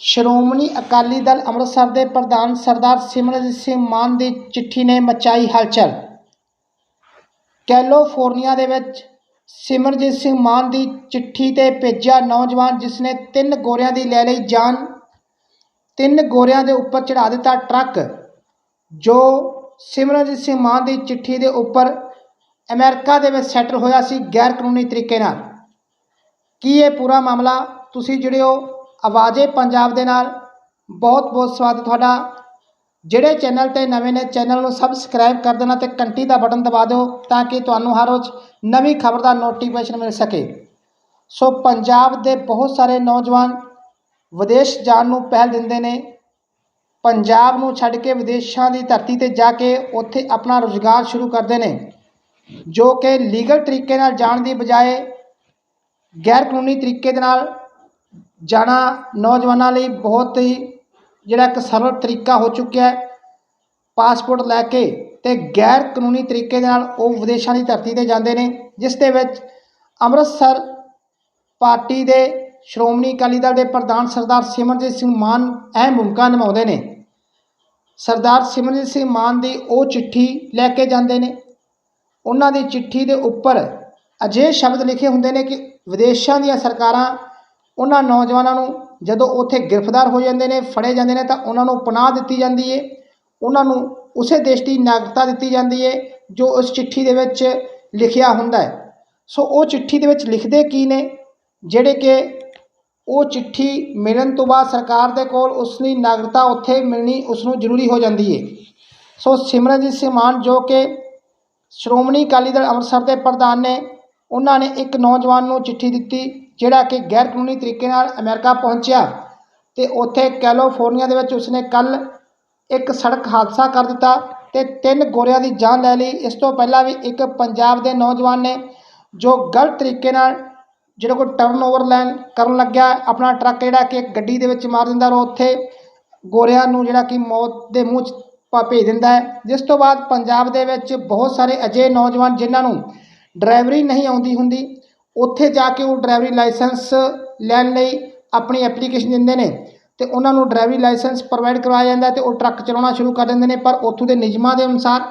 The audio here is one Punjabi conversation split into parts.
ਸ਼੍ਰੋਮਣੀ ਅਕਾਲੀ ਦਲ ਅੰਮ੍ਰਿਤਸਰ ਦੇ ਪ੍ਰਧਾਨ ਸਰਦਾਰ ਸਿਮਰਨਜੀਤ ਸਿੰਘ ਮਾਨ ਦੀ ਚਿੱਠੀ ਨੇ ਮਚਾਈ ਹਲਚਲ। ਕੈਲੀਫੋਰਨੀਆ ਦੇ ਵਿੱਚ ਸਿਮਰਜੀਤ ਸਿੰਘ ਮਾਨ ਦੀ ਚਿੱਠੀ ਤੇ ਭੇਜਿਆ ਨੌਜਵਾਨ ਜਿਸ ਨੇ ਤਿੰਨ ਗੋਰਿਆਂ ਦੀ ਲੈ ਲਈ ਜਾਨ, ਤਿੰਨ ਗੋਰਿਆਂ ਦੇ ਉੱਪਰ ਚੜਾ ਦਿੱਤਾ ਟਰੱਕ, ਜੋ ਸਿਮਰਨਜੀਤ ਸਿੰਘ ਮਾਨ ਦੀ ਚਿੱਠੀ ਦੇ ਉੱਪਰ ਅਮਰੀਕਾ ਦੇ ਵਿੱਚ ਸੈਟਲ ਹੋਇਆ ਸੀ ਗੈਰ ਕਾਨੂੰਨੀ ਤਰੀਕੇ ਨਾਲ। ਕੀ ਇਹ ਪੂਰਾ ਮਾਮਲਾ? ਤੁਸੀਂ ਜਿਹੜੇ ਹੋ ਆਵਾਜ਼ੇ ਪੰਜਾਬ ਦੇ ਨਾਲ ਬਹੁਤ ਬਹੁਤ ਸਵਾਗਤ ਤੁਹਾਡਾ। ਜਿਹੜੇ ਚੈਨਲ ਤੇ ਨਵੇਂ ਨੇ, ਚੈਨਲ ਨੂੰ ਸਬਸਕ੍ਰਾਈਬ ਕਰ ਦੇਣਾ ਤੇ ਘੰਟੀ ਦਾ ਬਟਨ ਦਬਾ ਦਿਓ ਤਾਂ ਕਿ ਤੁਹਾਨੂੰ ਹਰ ਰੋਜ਼ ਨਵੀਂ ਖਬਰ ਦਾ ਨੋਟੀਫਿਕੇਸ਼ਨ ਮਿਲ ਸਕੇ। ਸੋ ਪੰਜਾਬ ਦੇ ਬਹੁਤ ਸਾਰੇ ਨੌਜਵਾਨ ਵਿਦੇਸ਼ ਜਾਣ ਨੂੰ ਪਹਿਲ ਦਿੰਦੇ ਨੇ। ਪੰਜਾਬ ਨੂੰ ਛੱਡ ਕੇ ਵਿਦੇਸ਼ਾਂ ਦੀ ਧਰਤੀ ਤੇ ਜਾ ਕੇ ਉੱਥੇ ਆਪਣਾ ਰੁਜ਼ਗਾਰ ਸ਼ੁਰੂ ਕਰਦੇ ਨੇ, ਜੋ ਕਿ ਲੀਗਲ ਤਰੀਕੇ ਨਾਲ ਜਾਣ ਦੀ ਬਜਾਏ ਗੈਰ ਕਾਨੂੰਨੀ ਤਰੀਕੇ ਦੇ ਨਾਲ ਜਾਣਾ ਨੌਜਵਾਨਾਂ ਲਈ ਬਹੁਤ ਹੀ ਜਿਹੜਾ ਇੱਕ ਸਰਲ ਤਰੀਕਾ ਹੋ ਚੁੱਕਿਆ ਹੈ। ਪਾਸਪੋਰਟ ਲੈ ਕੇ ਤੇ ਗੈਰ ਕਾਨੂੰਨੀ ਤਰੀਕੇ ਦੇ ਨਾਲ ਉਹ ਵਿਦੇਸ਼ਾਂ ਦੀ ਧਰਤੀ ਤੇ ਜਾਂਦੇ ਨੇ, ਜਿਸ ਦੇ ਵਿੱਚ ਅੰਮ੍ਰਿਤਸਰ ਪਾਰਟੀ ਦੇ ਸ਼੍ਰੋਮਣੀ ਅਕਾਲੀ ਦਲ ਦੇ ਪ੍ਰਧਾਨ ਸਰਦਾਰ ਸਿਮਰਜੀਤ ਸਿੰਘ ਮਾਨ ਅਹਿਮ ਭੂਮਿਕਾ ਨਿਭਾਉਂਦੇ ਨੇ। ਸਰਦਾਰ ਸਿਮਰਜੀਤ ਸਿੰਘ ਮਾਨ ਦੀ ਉਹ ਚਿੱਠੀ ਲੈ ਕੇ ਜਾਂਦੇ ਨੇ। ਉਹਨਾਂ ਦੀ ਚਿੱਠੀ ਦੇ ਉੱਪਰ ਅਜਿਹੇ ਸ਼ਬਦ ਲਿਖੇ ਹੁੰਦੇ ਨੇ ਕਿ ਵਿਦੇਸ਼ਾਂ ਦੀਆਂ ਸਰਕਾਰਾਂ ਉਹਨਾਂ ਨੌਜਵਾਨਾਂ ਨੂੰ ਜਦੋਂ ਉੱਥੇ ਗ੍ਰਿਫਤਾਰ ਹੋ ਜਾਂਦੇ ਨੇ, ਫੜੇ ਜਾਂਦੇ ਨੇ ਤਾਂ ਉਹਨਾਂ ਨੂੰ ਪਨਾਹ ਦਿੱਤੀ ਜਾਂਦੀ ਏ। ਉਹਨਾਂ ਨੂੰ ਉਸੇ ਦੇਸ਼ ਦੀ ਨਾਗਰਿਕਤਾ ਦਿੱਤੀ ਜਾਂਦੀ ਏ, ਜੋ ਉਸ ਚਿੱਠੀ ਦੇ ਵਿੱਚ ਲਿਖਿਆ ਹੁੰਦਾ ਹੈ ਸੋ ਉਹ ਚਿੱਠੀ ਦੇ ਵਿੱਚ ਲਿਖਦੇ ਕੀ ਨੇ? ਜਿਹੜੇ ਕਿ ਉਹ ਚਿੱਠੀ ਮਿਲਣ ਤੋਂ ਬਾਅਦ ਸਰਕਾਰ ਦੇ ਕੋਲ ਉਸ ਦੀ ਨਾਗਰਿਕਤਾ ਉੱਥੇ ਮਿਲਣੀ ਉਸ ਨੂੰ ਜ਼ਰੂਰੀ ਹੋ ਜਾਂਦੀ ਏ। ਸੋ ਸਿਮਰਨਜੀਤ ਸਿੰਘ ਮਾਨ, ਜੋ ਕਿ ਸ਼੍ਰੋਮਣੀ ਅਕਾਲੀ ਦਲ ਅੰਮ੍ਰਿਤਸਰ ਦੇ ਪ੍ਰਧਾਨ ਨੇ, ਉਹਨਾਂ ਨੇ ਇੱਕ ਨੌਜਵਾਨ ਨੂੰ ਚਿੱਠੀ ਦਿੱਤੀ। ਜਿਹੜਾ ਕਿ ਗੈਰ ਕਾਨੂੰਨੀ ਤਰੀਕੇ ਨਾਲ ਅਮਰੀਕਾ ਪਹੁੰਚਿਆ ਤੇ ਉੱਥੇ ਕੈਲੀਫੋਰਨੀਆ ਦੇ ਵਿੱਚ ਉਸਨੇ ਕੱਲ ਇੱਕ ਸੜਕ ਹਾਦਸਾ ਕਰ ਦਿੱਤਾ ਤੇ ਤਿੰਨ ਗੋਰਿਆਂ ਦੀ ਜਾਨ ਲੈ ਲਈ। ਇਸ ਤੋਂ ਪਹਿਲਾਂ ਵੀ ਇੱਕ ਪੰਜਾਬ ਦੇ ਨੌਜਵਾਨ ਨੇ ਜੋ ਗਲਤ ਤਰੀਕੇ ਨਾਲ ਜਿਹੜਾ ਕੋਈ ਟਰਨ ਓਵਰ ਲੈਨ ਕਰਨ ਲੱਗਿਆ, ਆਪਣਾ ਟਰੱਕ ਜਿਹੜਾ ਕਿ ਗੱਡੀ ਦੇ ਵਿੱਚ ਮਾਰ ਦਿੰਦਾ ਔਰ ਉੱਥੇ ਗੋਰਿਆਂ ਨੂੰ ਜਿਹੜਾ ਕਿ ਮੌਤ ਦੇ ਮੂੰਹ 'ਚ ਭੇਜ ਦਿੰਦਾ ਹੈ। ਜਿਸ ਤੋਂ ਬਾਅਦ ਪੰਜਾਬ ਦੇ ਵਿੱਚ ਬਹੁਤ ਸਾਰੇ ਅਜਿਹੇ ਨੌਜਵਾਨ ਜਿਨ੍ਹਾਂ ਨੂੰ ਡਰਾਈਵਰੀ ਨਹੀਂ ਆਉਂਦੀ ਹੁੰਦੀ ਉੱਥੇ ਜਾ ਕੇ ਉਹ ਡਰਾਈਵਰੀ ਲਾਇਸੈਂਸ ਲੈਣ ਲਈ ਆਪਣੀ ਐਪਲੀਕੇਸ਼ਨ ਦਿੰਦੇ ਨੇ ਤੇ ਉਹਨਾਂ ਨੂੰ ਡਰਾਈਵਰੀ ਲਾਇਸੈਂਸ ਪ੍ਰੋਵਾਈਡ ਕਰਵਾਇਆ ਜਾਂਦਾ ਤੇ ਉਹ ਟਰੱਕ ਚਲਾਉਣਾ ਸ਼ੁਰੂ ਕਰ ਦਿੰਦੇ ਨੇ, ਪਰ ਉੱਥੋਂ ਦੇ ਨਿਯਮਾਂ ਦੇ ਅਨੁਸਾਰ,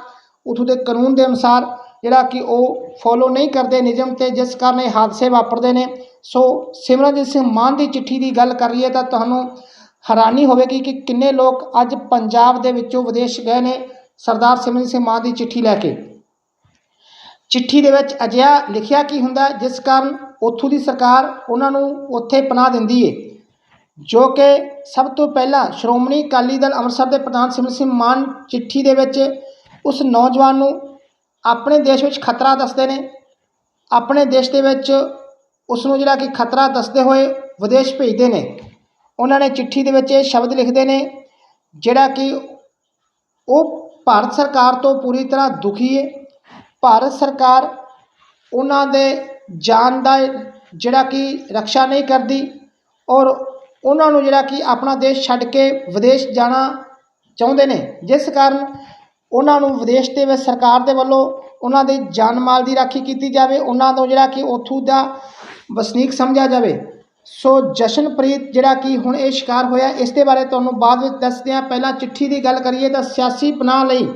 ਉੱਥੋਂ ਦੇ ਕਾਨੂੰਨ ਦੇ ਅਨੁਸਾਰ ਜਿਹੜਾ ਕਿ ਉਹ ਫੋਲੋ ਨਹੀਂ ਕਰਦੇ ਨਿਯਮ ਤੇ, ਜਿਸ ਕਾਰਨ ਇਹ ਹਾਦਸੇ ਵਾਪਰਦੇ ਨੇ। ਸੋ ਸਿਮਰਨਜੀਤ ਸਿੰਘ ਮਾਨ ਦੀ ਚਿੱਠੀ ਦੀ ਗੱਲ ਕਰ ਲਈਏ ਤਾਂ ਤੁਹਾਨੂੰ ਹੈਰਾਨੀ ਹੋਵੇਗੀ ਕਿ ਕਿੰਨੇ ਲੋਕ ਅੱਜ ਪੰਜਾਬ ਦੇ ਵਿੱਚੋਂ ਵਿਦੇਸ਼ ਗਏ ਨੇ। ਸਰਦਾਰ ਸਿਮਰਨਜੀਤ ਸਿੰਘ ਮਾਨ ਦੀ ਚਿੱਠੀ ਲੈ ਕੇ। ਚਿੱਠੀ ਦੇ ਵਿੱਚ ਅਜਿਹਾ ਲਿਖਿਆ ਕੀ ਹੁੰਦਾ, ਜਿਸ ਕਾਰਨ ਉੱਥੋਂ ਦੀ ਸਰਕਾਰ ਉਹਨਾਂ ਨੂੰ ਉੱਥੇ ਪਨਾਹ ਦਿੰਦੀ ਏ, ਜੋ ਕਿ ਸਭ ਤੋਂ ਪਹਿਲਾਂ ਸ਼੍ਰੋਮਣੀ ਅਕਾਲੀ ਦਲ ਅੰਮ੍ਰਿਤਸਰ ਦੇ ਪ੍ਰਧਾਨ ਸਿਮਰ ਸਿੰਘ ਮਾਨ ਚਿੱਠੀ ਦੇ ਵਿੱਚ ਉਸ ਨੌਜਵਾਨ ਨੂੰ ਆਪਣੇ ਦੇਸ਼ ਵਿੱਚ ਖਤਰਾ ਦੱਸਦੇ ਨੇ, ਆਪਣੇ ਦੇਸ਼ ਦੇ ਵਿੱਚ ਉਸ ਨੂੰ ਜਿਹੜਾ ਕਿ ਖਤਰਾ ਦੱਸਦੇ ਹੋਏ ਵਿਦੇਸ਼ ਭੇਜਦੇ ਨੇ। ਉਹਨਾਂ ਨੇ ਚਿੱਠੀ ਦੇ ਵਿੱਚ ਇਹ ਸ਼ਬਦ ਲਿਖਦੇ ਨੇ, ਜਿਹੜਾ ਕਿ ਉਹ ਭਾਰਤ ਸਰਕਾਰ ਤੋਂ ਪੂਰੀ ਤਰ੍ਹਾਂ ਦੁਖੀ ਹੈ ਭਾਰਤ ਸਰਕਾਰ ਉਹਨਾਂ ਦੇ ਜਾਨ ਦਾ ਜਿਹੜਾ ਕਿ ਰੱਖਿਆ ਨਹੀਂ ਕਰਦੀ ਔਰ ਉਹਨਾਂ ਨੂੰ ਜਿਹੜਾ ਕਿ ਆਪਣਾ ਦੇਸ਼ ਛੱਡ ਕੇ ਵਿਦੇਸ਼ ਜਾਣਾ ਚਾਹੁੰਦੇ ਨੇ। ਜਿਸ ਕਾਰਨ ਉਹਨਾਂ ਨੂੰ ਵਿਦੇਸ਼ ਦੇ ਵਿੱਚ ਸਰਕਾਰ ਦੇ ਵੱਲੋਂ ਉਹਨਾਂ ਦੇ ਜਾਨ ਮਾਲ ਦੀ ਰਾਖੀ ਕੀਤੀ ਜਾਵੇ, ਉਹਨਾਂ ਤੋਂ ਜਿਹੜਾ ਕਿ ਉੱਥੋਂ ਦਾ ਵਸਨੀਕ ਸਮਝਿਆ ਜਾਵੇ। ਸੋ ਜਸ਼ਨਪ੍ਰੀਤ ਜਿਹੜਾ ਕਿ ਹੁਣ ਇਹ ਸ਼ਿਕਾਰ ਹੋਇਆ, ਇਸ ਦੇ ਬਾਰੇ ਤੁਹਾਨੂੰ ਬਾਅਦ ਵਿੱਚ ਦੱਸਦੇ ਹਾਂ। ਪਹਿਲਾਂ ਚਿੱਠੀ ਦੀ ਗੱਲ ਕਰੀਏ ਤਾਂ ਸਿਆਸੀ ਪਨਾਹ ਲਈ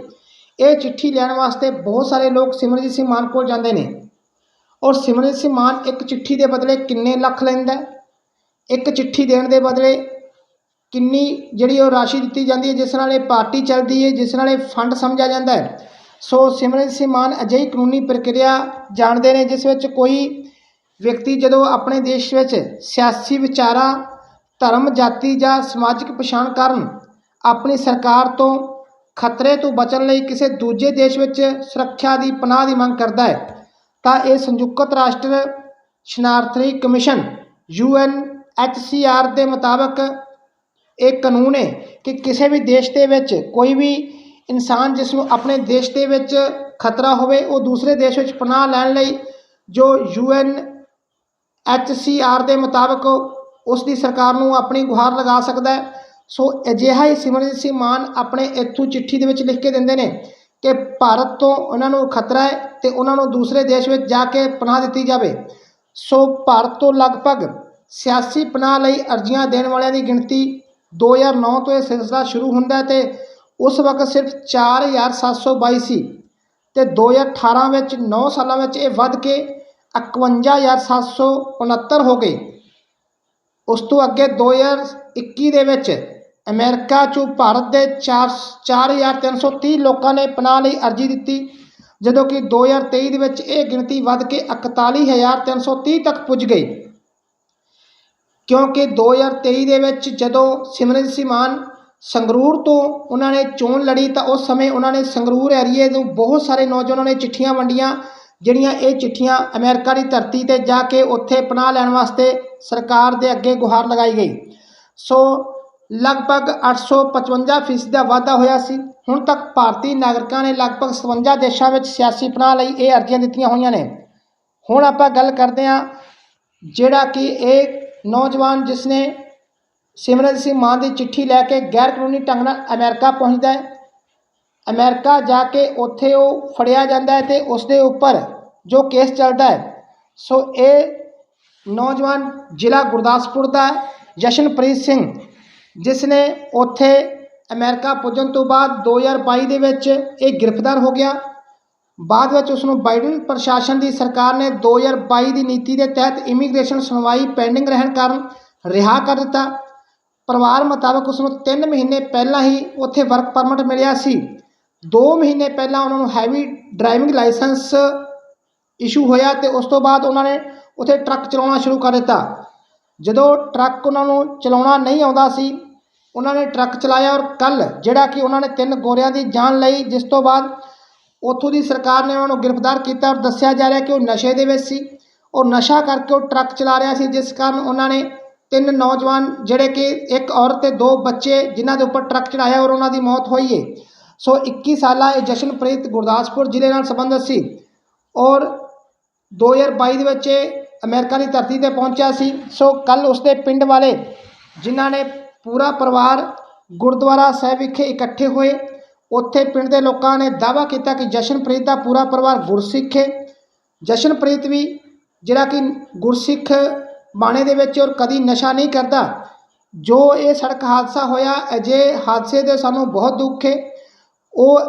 ਇਹ ਚਿੱਠੀ ਲੈਣ ਵਾਸਤੇ ਬਹੁਤ ਸਾਰੇ ਲੋਕ ਸਿਮਰਜੀਤ ਸਿੰਘ ਮਾਨ ਕੋਲ ਜਾਂਦੇ ਨੇ। ਔਰ ਸਿਮਰਜੀਤ ਸਿੰਘ ਮਾਨ ਇੱਕ ਚਿੱਠੀ ਦੇ ਬਦਲੇ ਕਿੰਨੇ ਲੱਖ ਲੈਂਦਾ ਇੱਕ ਚਿੱਠੀ ਦੇਣ ਦੇ ਬਦਲੇ ਕਿੰਨੀ ਜਿਹੜੀ ਉਹ ਰਾਸ਼ੀ ਦਿੱਤੀ ਜਾਂਦੀ ਹੈ, ਜਿਸ ਨਾਲ ਇਹ ਪਾਰਟੀ ਚੱਲਦੀ ਹੈ, ਜਿਸ ਨਾਲ ਇਹ ਫੰਡ ਸਮਝਿਆ ਜਾਂਦਾ ਹੈ। ਸੋ ਸਿਮਰਜੀਤ ਸਿੰਘ ਮਾਨ ਅਜਿਹੀ ਕਾਨੂੰਨੀ ਪ੍ਰਕਿਰਿਆ ਜਾਣਦੇ ਨੇ, ਜਿਸ ਵਿੱਚ ਕੋਈ ਵਿਅਕਤੀ ਜਦੋਂ ਆਪਣੇ ਦੇਸ਼ ਵਿੱਚ ਸਿਆਸੀ ਵਿਚਾਰਾਂ, ਧਰਮ, ਜਾਤੀ ਜਾਂ ਸਮਾਜਿਕ ਪਛਾਣ ਕਾਰਨ ਆਪਣੀ ਸਰਕਾਰ ਤੋਂ ਖਤਰੇ ਤੋਂ ਬਚਣ ਲਈ ਕਿਸੇ ਦੂਜੇ ਦੇਸ਼ ਵਿੱਚ ਸੁਰੱਖਿਆ ਦੀ ਪਨਾਹ ਦੀ ਮੰਗ ਕਰਦਾ ਹੈ, ਤਾਂ ਇਹ ਸੰਯੁਕਤ ਰਾਸ਼ਟਰ ਸ਼ਰਨਾਰਥੀ ਕਮਿਸ਼ਨ ਯੂਐਨ ਐਚਸੀਆਰ ਦੇ ਮੁਤਾਬਕ ਇਹ ਕਾਨੂੰਨ ਹੈ ਕਿ ਕਿਸੇ ਵੀ ਦੇਸ਼ ਦੇ ਵਿੱਚ ਕੋਈ ਵੀ ਇਨਸਾਨ ਜਿਸ ਨੂੰ ਆਪਣੇ ਦੇਸ਼ ਦੇ ਵਿੱਚ ਖਤਰਾ ਹੋਵੇ, ਉਹ ਦੂਸਰੇ ਦੇਸ਼ ਵਿੱਚ ਪਨਾਹ ਲੈਣ ਲਈ ਜੋ ਯੂਐਨ ਐਚ ਸੀ ਆਰ ਦੇ ਮੁਤਾਬਕ ਉਸ ਦੀ ਸਰਕਾਰ ਨੂੰ ਆਪਣੀ ਗੁਹਾਰ ਲਗਾ ਸਕਦਾ ਹੈ। ਸੋ ਅਜਿਹਾ ਹੀ ਸਿਮਰਜੀਤ ਸਿੰਘ ਮਾਨ ਆਪਣੇ ਇੱਥੋਂ ਚਿੱਠੀ ਦੇ ਵਿੱਚ ਲਿਖ ਕੇ ਦਿੰਦੇ ਨੇ ਕਿ ਭਾਰਤ ਤੋਂ ਉਹਨਾਂ ਨੂੰ ਖਤਰਾ ਹੈ ਤੇ ਉਹਨਾਂ ਨੂੰ ਦੂਸਰੇ ਦੇਸ਼ ਵਿੱਚ ਜਾ ਕੇ ਪਨਾਹ ਦਿੱਤੀ ਜਾਵੇ। ਸੋ ਭਾਰਤ ਤੋਂ ਲਗਭਗ ਸਿਆਸੀ ਪਨਾਹ ਲਈ ਅਰਜ਼ੀਆਂ ਦੇਣ ਵਾਲਿਆਂ ਦੀ ਗਿਣਤੀ 2009 ਤੋਂ ਇਹ ਸਿਲਸਿਲਾ ਸ਼ੁਰੂ ਹੁੰਦਾ ਹੈ ਤੇ ਉਸ ਵਕਤ ਸਿਰਫ 4722 ਸੀ ਤੇ 2018 ਵਿੱਚ 9 ਸਾਲਾਂ ਵਿੱਚ ਇਹ ਵੱਧ ਕੇ 51769 ਹੋ ਗਈ ਉਸ ਤੋਂ ਅੱਗੇ 2021 ਦੇ ਵਿੱਚ ਅਮਰੀਕਾ 'ਚੋਂ ਭਾਰਤ ਦੇ 4 4330 ਲੋਕਾਂ ਨੇ ਪਨਾਹ ਲਈ ਅਰਜ਼ੀ ਦਿੱਤੀ, ਜਦੋਂ ਕਿ 2023 ਦੇ ਵਿੱਚ ਇਹ ਗਿਣਤੀ ਵੱਧ ਕੇ 41330 ਤੱਕ ਪੁੱਜ ਗਈ। ਕਿਉਂਕਿ 2023 ਦੇ ਵਿੱਚ ਜਦੋਂ ਸਿਮਰਨ ਸਿੰਘ ਮਾਨ ਸੰਗਰੂਰ ਤੋਂ ਉਹਨਾਂ ਨੇ ਚੋਣ ਲੜੀ ਤਾਂ ਉਸ ਸਮੇਂ ਉਹਨਾਂ ਨੇ ਸੰਗਰੂਰ ਏਰੀਏ ਨੂੰ ਬਹੁਤ ਸਾਰੇ ਨੌਜਵਾਨਾਂ ਨੇ ਚਿੱਠੀਆਂ ਵੰਡੀਆਂ, ਜਿਹੜੀਆਂ ਇਹ ਚਿੱਠੀਆਂ ਅਮਰੀਕਾ ਦੀ ਧਰਤੀ ਤੇ ਜਾ ਕੇ ਉੱਥੇ ਪਨਾਹ ਲੈਣ ਵਾਸਤੇ ਸਰਕਾਰ ਦੇ ਅੱਗੇ ਗੁਹਾਰ ਲਗਾਈ ਗਈ। ਸੋ ਲਗਭਗ 855 ਫੀਸਦੀ ਦਾ ਵਾਧਾ ਹੋਇਆ ਸੀ। ਹੁਣ ਤੱਕ ਭਾਰਤੀ ਨਾਗਰਿਕਾਂ ਨੇ ਲਗਭਗ 57 ਦੇਸ਼ਾਂ ਵਿੱਚ ਸਿਆਸੀ ਪਨਾਹ ਲਈ ਇਹ ਅਰਜ਼ੀਆਂ ਦਿੱਤੀਆਂ ਹੋਈਆਂ ਨੇ। ਹੁਣ ਆਪਾਂ ਗੱਲ ਕਰਦੇ ਹਾਂ ਜਿਹੜਾ ਕਿ ਇਹ ਨੌਜਵਾਨ ਜਿਸ ਨੇ ਸਿਮਰਨ ਸਿੰਘ ਮਾਨ ਦੀ ਚਿੱਠੀ ਲੈ ਕੇ ਗੈਰ ਕਾਨੂੰਨੀ ਢੰਗ ਨਾਲ ਅਮਰੀਕਾ ਪਹੁੰਚਦਾ ਹੈ। ਅਮਰੀਕਾ ਜਾ ਕੇ ਉੱਥੇ ਉਹ ਫੜਿਆ ਜਾਂਦਾ ਹੈ ਤੇ ਉਸ ਦੇ ਉੱਪਰ ਜੋ ਕੇਸ ਚੱਲਦਾ ਹੈ, ਸੋ ਇਹ ਨੌਜਵਾਨ ਜ਼ਿਲ੍ਹਾ ਗੁਰਦਾਸਪੁਰ ਦਾ ਜਸ਼ਨਪ੍ਰੀਤ ਸਿੰਘ ਜਿਸ ਨੇ ਉੱਥੇ ਅਮਰੀਕਾ ਪੁੱਜਣ ਤੋਂ ਬਾਅਦ 2022 ਦੇ ਵਿੱਚ ਇਹ ਗ੍ਰਿਫਤਾਰ ਹੋ ਗਿਆ। ਬਾਅਦ ਵਿੱਚ ਉਸ ਨੂੰ ਬਾਈਡਨ ਪ੍ਰਸ਼ਾਸਨ ਦੀ ਸਰਕਾਰ ਨੇ 2022 ਦੀ ਨੀਤੀ ਦੇ ਤਹਿਤ ਇਮੀਗ੍ਰੇਸ਼ਨ ਸੁਣਵਾਈ ਪੈਂਡਿੰਗ ਰਹਿਣ ਕਾਰਨ ਰਿਹਾ ਕਰ ਦਿੱਤਾ। ਪਰਿਵਾਰ ਮੁਤਾਬਕ ਉਸ ਨੂੰ 3 ਮਹੀਨੇ ਪਹਿਲਾਂ ਹੀ ਉੱਥੇ ਵਰਕ ਪਰਮਿਟ ਮਿਲਿਆ ਸੀ। 2 ਮਹੀਨੇ ਪਹਿਲਾਂ ਉਹਨਾਂ ਨੂੰ ਹੈਵੀ ਡਰਾਈਵਿੰਗ ਲਾਇਸੈਂਸ ਇਸ਼ੂ ਹੋਇਆ ਤੇ ਉਸ ਤੋਂ ਬਾਅਦ ਉਹਨਾਂ ਨੇ ਉੱਥੇ ਟਰੱਕ ਚਲਾਉਣਾ ਸ਼ੁਰੂ ਕਰ ਦਿੱਤਾ। ਜਦੋਂ ਟਰੱਕ ਉਹਨਾਂ ਨੂੰ ਚਲਾਉਣਾ ਨਹੀਂ ਆਉਂਦਾ ਸੀ, ਉਹਨਾਂ ਨੇ ਟਰੱਕ ਚਲਾਇਆ ਔਰ ਕੱਲ ਜਿਹੜਾ ਕਿ ਉਹਨਾਂ ਨੇ ਤਿੰਨ ਗੋਰਿਆਂ ਦੀ ਜਾਨ ਲਈ, ਜਿਸ ਤੋਂ ਬਾਅਦ ਉੱਥੋਂ ਦੀ ਸਰਕਾਰ ਨੇ ਉਹਨਾਂ ਨੂੰ ਗ੍ਰਿਫਤਾਰ ਕੀਤਾ ਔਰ ਦੱਸਿਆ ਜਾ ਰਿਹਾ ਕਿ ਉਹ ਨਸ਼ੇ ਦੇ ਵਿੱਚ ਸੀ। ਔਰ ਨਸ਼ਾ ਕਰਕੇ ਉਹ ਟਰੱਕ ਚਲਾ ਰਿਹਾ ਸੀ, ਜਿਸ ਕਾਰਨ ਉਹਨਾਂ ਨੇ ਤਿੰਨ ਨੌਜਵਾਨ ਜਿਹੜੇ ਕਿ ਇੱਕ ਔਰਤ ਤੇ ਦੋ ਬੱਚੇ ਜਿਨ੍ਹਾਂ ਦੇ ਉੱਪਰ ਟਰੱਕ ਚੜਾਇਆ ਔਰ ਉਹਨਾਂ ਦੀ ਮੌਤ ਹੋਈ ਹੈ ਸੋ 21 ਸਾਲਾ ਇਹ ਜਸ਼ਨਪ੍ਰੀਤ ਗੁਰਦਾਸਪੁਰ ਜ਼ਿਲ੍ਹੇ ਨਾਲ ਸੰਬੰਧਿਤ ਸੀ ਔਰ 2022 ਦੇ ਵਿੱਚ ਇਹ ਅਮਰੀਕਾ ਦੀ ਧਰਤੀ ਤੇ ਪਹੁੰਚਿਆ ਸੀ। ਸੋ ਕੱਲ ਉਸਦੇ ਪਿੰਡ ਵਾਲੇ, ਜਿਨ੍ਹਾਂ ਨੇ ਪੂਰਾ ਪਰਿਵਾਰ ਗੁਰਦੁਆਰਾ ਸਾਹਿਬ ਵਿਖੇ ਇਕੱਠੇ ਹੋਏ, ਉੱਥੇ ਪਿੰਡ ਦੇ ਲੋਕਾਂ ਨੇ ਦਾਅਵਾ ਕੀਤਾ ਕਿ ਜਸ਼ਨਪ੍ਰੀਤ ਦਾ ਪੂਰਾ ਪਰਿਵਾਰ ਗੁਰਸਿੱਖ ਹੈ ਜਸ਼ਨਪ੍ਰੀਤ ਵੀ ਜਿਹੜਾ ਕਿ ਗੁਰਸਿੱਖ ਬਾਣੇ ਦੇ ਵਿੱਚ ਔਰ ਕਦੀ ਨਸ਼ਾ ਨਹੀਂ ਕਰਦਾ, ਜੋ ਇਹ ਸੜਕ ਹਾਦਸਾ ਹੋਇਆ ਅਜੇ ਹਾਦਸੇ ਦੇ ਸਾਨੂੰ ਬਹੁਤ ਦੁੱਖ ਹੈ। ਉਹ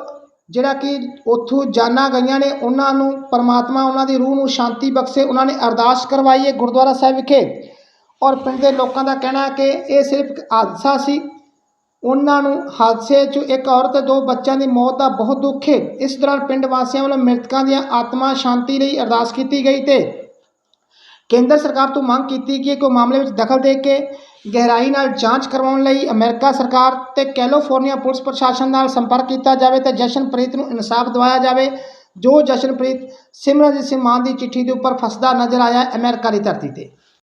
ਜਿਹੜਾ ਕਿ ਉੱਥੋਂ ਜਾਨਾਂ ਗਈਆਂ ਨੇ, ਉਹਨਾਂ ਨੂੰ ਪਰਮਾਤਮਾ ਉਹਨਾਂ ਦੀ ਰੂਹ ਨੂੰ ਸ਼ਾਂਤੀ ਬਖਸ਼ੇ, ਉਹਨਾਂ ਨੇ ਅਰਦਾਸ ਕਰਵਾਈ ਹੈ ਗੁਰਦੁਆਰਾ ਸਾਹਿਬ ਵਿਖੇ। ਔਰ ਪਿੰਡ ਦੇ ਲੋਕਾਂ ਦਾ ਕਹਿਣਾ ਹੈ ਕਿ ਇਹ ਸਿਰਫ ਇੱਕ ਹਾਦਸਾ ਸੀ। ਉਹਨਾਂ ਨੂੰ ਹਾਦਸੇ 'ਚ ਇੱਕ ਔਰਤ ਤੇ ਦੋ ਬੱਚਿਆਂ ਦੀ ਮੌਤ ਦਾ ਬਹੁਤ ਦੁੱਖ ਹੈ। ਇਸ ਦੌਰਾਨ ਪਿੰਡ ਵਾਸੀਆਂ ਵੱਲੋਂ ਮ੍ਰਿਤਕਾਂ ਦੀਆਂ ਆਤਮਾ ਸ਼ਾਂਤੀ ਲਈ ਅਰਦਾਸ ਕੀਤੀ ਗਈ ਤੇ ਕੇਂਦਰ ਸਰਕਾਰ ਤੋਂ ਮੰਗ ਕੀਤੀ ਕਿ ਕੋਈ ਮਾਮਲੇ ਵਿੱਚ ਦਖਲ ਦੇ ਕੇ ਗਹਿਰਾਈ ਨਾਲ ਜਾਂਚ ਕਰਵਾਉਣ ਲਈ ਅਮਰੀਕਾ ਸਰਕਾਰ ਤੇ ਕੈਲੀਫੋਰਨੀਆ ਪੁਲਿਸ ਪ੍ਰਸ਼ਾਸਨ ਨਾਲ ਸੰਪਰਕ ਕੀਤਾ ਜਾਵੇ ਤੇ ਜਸ਼ਨਪ੍ਰੀਤ ਨੂੰ ਇਨਸਾਫ ਦਿਵਾਇਆ ਜਾਵੇ, ਜੋ ਜਸ਼ਨਪ੍ਰੀਤ ਸਿਮਰਨਜੀਤ ਸਿੰਘ ਮਾਨ ਦੀ ਚਿੱਠੀ ਦੇ ਉੱਪਰ ਫਸਦਾ ਨਜ਼ਰ ਆਇਆ ਹੈ ਅਮਰੀਕਾ ਦੀ ਧਰਤੀ ਤੇ।